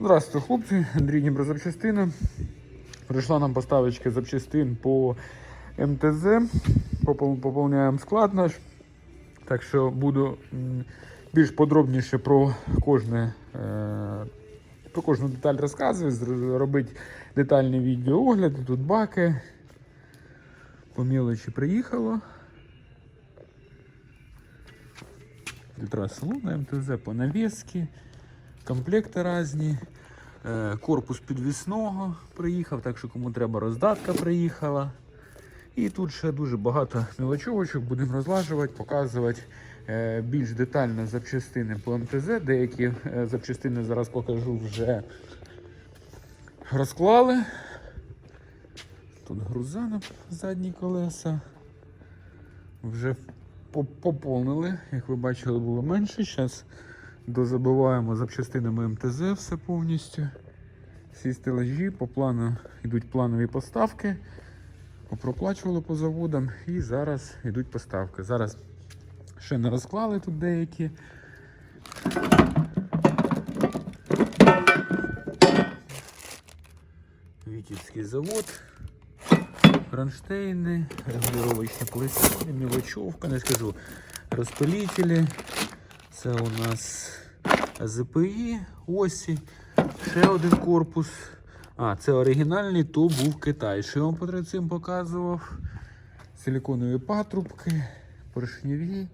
Здравствуйте, хлопці, Андрій Дніпрозапчастина. Прийшла нам поставочка запчастин по МТЗ. Поповняємо склад наш. Так що буду більш подробніше про кожне. е, Про кожну деталь розказувати, робити детальні відеоогляди, тут баки. По мілочі приїхало. Ультрасалон МТЗ по навіски, комплекти різні. Е, Корпус підвісного приїхав, так що кому треба роздатка приїхала. І тут ще дуже багато мілочовочок будемо розлажувати, показувати е, більш детально запчастини по МТЗ. Деякі е, запчастини зараз покажу вже розклали. Тут груза на задні колеса. Вже поповнили, як ви бачили, було менше. Зараз дозабиваємо запчастинами МТЗ все повністю. Всі стелажі по плану йдуть планові поставки. Попроплачували по заводам і зараз йдуть поставки. Зараз ще не розклали тут деякі. Вітівський завод. Кронштейни, регулювачні пластини, мілочовка, не скажу, розпилителі. Це у нас АЗПІ, осі, ще один корпус. А, це оригінальний, то був Китай. Що я вам перед цим показував? Силіконові патрубки, поршневі.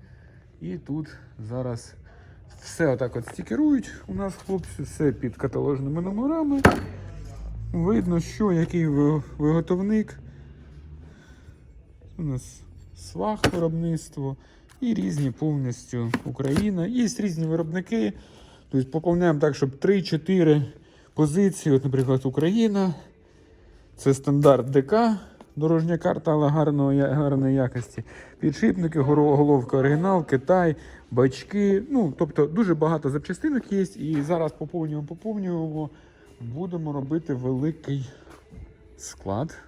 І тут зараз все отак от стікерують у нас хлопці, все під каталожними номерами. Видно, що який виготовник. У нас свах виробництво і різні повністю Україна. Є різні виробники. Тобто поповняємо так, щоб 3-4 позиції. От, наприклад, Україна. Це стандарт ДК, дорожня карта, але гарного, я- гарної якості. Підшипники, головка оригінал, Китай, бачки. Ну, тобто дуже багато запчастинок є. І зараз поповнюємо, поповнюємо. Будемо робити великий склад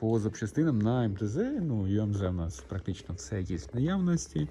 по запчастинам на МТЗ. Ну, ЮМЗ у нас практично все є в наявності.